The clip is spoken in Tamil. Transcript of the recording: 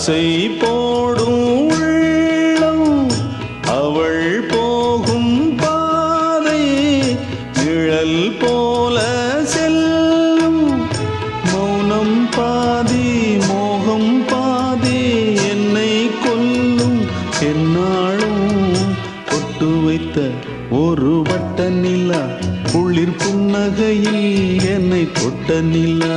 ஆசை போடும் உள்ளம் அவள் போகும் பாதை நிழல் போல செல்லும். மௌனம் பாதி மோகம் பாதி என்னை கொல்லும். என்னாலும் கொட்டு வைத்த ஒரு வட்ட நிலா குளிர் புன்னகையில் என்னை தொட்ட நிலா.